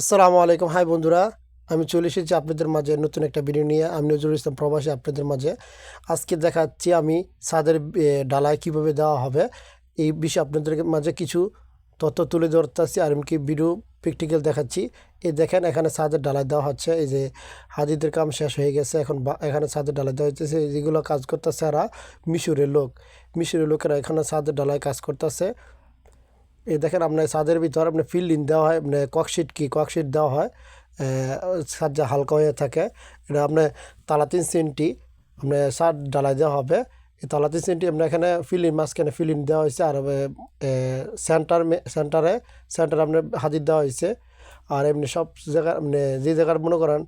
আসসালামু আলাইকুম। হাই বন্ধুরা, আমি চলে এসেছি আপনাদের মাঝে নতুন একটা ভিডিও নিয়ে। আমি নজরুল ইসলাম প্রবাসী আপনাদের মাঝে। আজকে দেখাচ্ছি আমি ছাদের ডালায় কীভাবে দেওয়া হবে। এই বিষয়ে আপনাদের মাঝে কিছু তথ্য তুলে ধরতেছি আর এমনকি ভিডিও প্র্যাকটিক্যাল দেখাচ্ছি। এই দেখেন, এখানে ছাদের ডালায় দেওয়া হচ্ছে। এই যে হাজিদের কাম শেষ হয়ে গেছে। এখন এখানে ছাদের ডালায় দেওয়া হচ্ছে যেগুলো কাজ করতেছে এরা মিশরের লোক। মিশরের লোকেরা এখানে ছাদের ডালায় কাজ করতেছে। এই দেখেন আপনার ছাদের ভিতর আপনার ফিল্ডিং দেওয়া হয় মানে ককশিট কি ককশিট দেওয়া হয় ছাদ যা হালকা হয়ে থাকে, এটা আপনার তালা তিন সেন্টি, আপনার ছাদ ডালাই দেওয়া হবে এই তালা তিন সেন্টি আপনার এখানে ফিলিং মাঝখানে ফিলিং দেওয়া হয়েছে, আর সেন্টার সেন্টারে সেন্টারে আপনার হাজির দেওয়া হয়েছে, আর এমনি সব জায়গা মানে যে জায়গার মনে করেন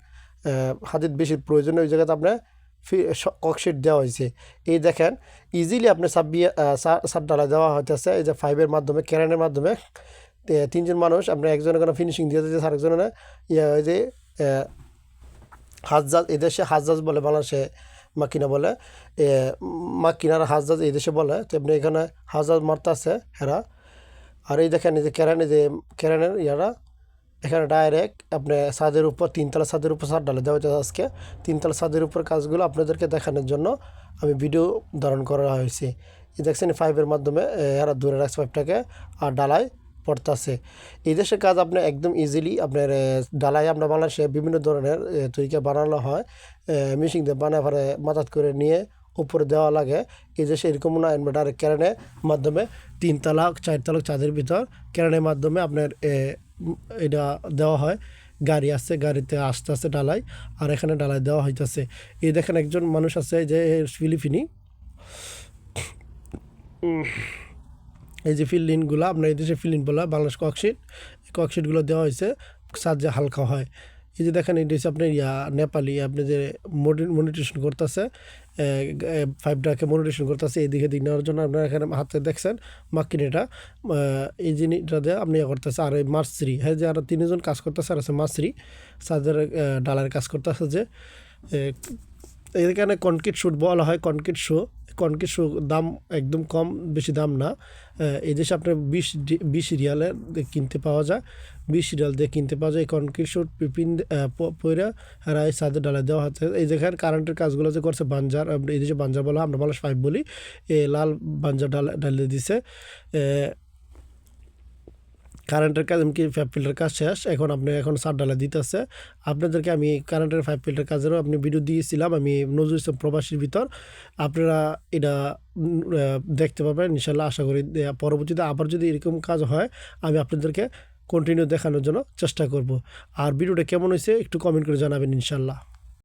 হাজির বেশি প্রয়োজন, ওই জায়গাতে আপনার ককশিট দেওয়া হয়েছে। এই দেখেন ইজিলি আপনি সাব বিয়ে সাব ডালা দেওয়া হইতেছে, এই যে ফাইভের মাধ্যমে ক্যারেনের মাধ্যমে তিনজন মানুষ আপনার একজনের কোনো ফিনিশিং দিয়ে দিতেছে, আরেকজনের ইয়ে যে হাজজাজ এদেশে হাজজাজ বলে, বাংলাদেশে মাকিনা বলে মাকিনার হাজজাজ এই দেশে বলে তেমনি এখানে হাজজাজ মারতে আছে হেরা, আর এই দেখেন, এই যে ক্যারেন এই যে ক্যারেনের ইয়ারা এখানে ডাইরেক্ট আপনি ছাদের উপর তিনতলা ছাদের উপর ছাদ ডালে দেওয়া হয়েছে আজকে। তিনতলা ছাদের উপর কাজগুলো আপনাদেরকে দেখানোর জন্য আমি ভিডিও ধারণ করা হয়েছে। দেখছেন ফাইভের মাধ্যমে এরা দূরে রাখছে পাইপটাকে আর ডালায় পড়তেছে। এই দেশের কাজ আপনি একদম ইজিলি আপনার ডালাই আপনার বাংলাদেশে বিভিন্ন ধরনের তরিকা বানানো হয়। মেশিন দিয়ে বানা পরে মাথাত করে নিয়ে উপরে দেওয়া লাগে। এই দেশে এরকম না আমরা ডাইরেক্ট ক্যারেনের মাধ্যমে তিনতলা, চারতলা চাঁদের ভিতর ক্যারেনের মাধ্যমে আপনার এটা দেওয়া হয়। গাড়ি আছে, গাড়িতে আস্তে আস্তে ডালাই আর এখানে ডালাই দেওয়া হইতেছে। এই দেখেন একজন মানুষ আছে যে ফিলিপিনি। এই যে ফিল্ডিনগুলো আপনার এই দেশে ফিল্ডিন বলা বাংলাদেশ ককশিট। এই ককশিটগুলো দেওয়া হয়েছে সাজে হালকা হয়। এই যে দেখেন, এটা হচ্ছে আপনার ইয়া, নেপালি, আপনি যে মনিটেশন করতেছে ফাইভটাকে মনিটেশন করতেছে, এদিকে দিক নেওয়ার জন্য আপনার এখানে হাতে দেখছেন মাকিনিটা এই জিনিসটা দিয়ে আপনি ইয়ে করতেছে। আর এই মার্সরি হ্যাঁ যে আরও তিনজন কাজ করতেছে, আর আছে মার্সরি সাদের ডালার কাজ করতেছে যে এখানে কনক্রিট শ্যুট বলা হয় কনক্রিট শো শো দাম একদম কম, বেশি দাম না। এই দেশে আপনার বিশ বিশ রিয়ালে কিনতে পাওয়া যায়। বিশ রিয়াল দিয়ে কিনতে পাওয়া যায়। এই কনক্রিট শুট পিপিন পয়রা রায় সাদের ডালা দেওয়া হচ্ছে। এই যেখানে কারেন্টের কাজগুলো যে করছে বাঞ্জার এই দেশে বাঞ্জার বলা আমরা বলা পাইপ বলি। এ লাল বাঞ্জার ডালে ডালে দিছে। কারেন্টের কাজ, এমনকি ফাইভ ফিল্টার কাজ শেষ। এখন আপনি এখন সার ডালা দিতেছে। আপনাদেরকে আমি কারেন্টের ফাইভ ফিল্টার কাজেরও আপনি ভিডিও দিয়েছিলাম, আমি নজরুল ইসলাম প্রবাসীর ভিতর। আপনারা এটা দেখতে পাবেন ইনশাল্লাহ আশা করি পরবর্তীতে আবার যদি এরকম কাজ হয়, আমি আপনাদেরকে কন্টিনিউ দেখানোর জন্য চেষ্টা করব। আর ভিডিওটা কেমন হয়েছে, একটু কমেন্ট করে জানাবেন ইনশাল্লাহ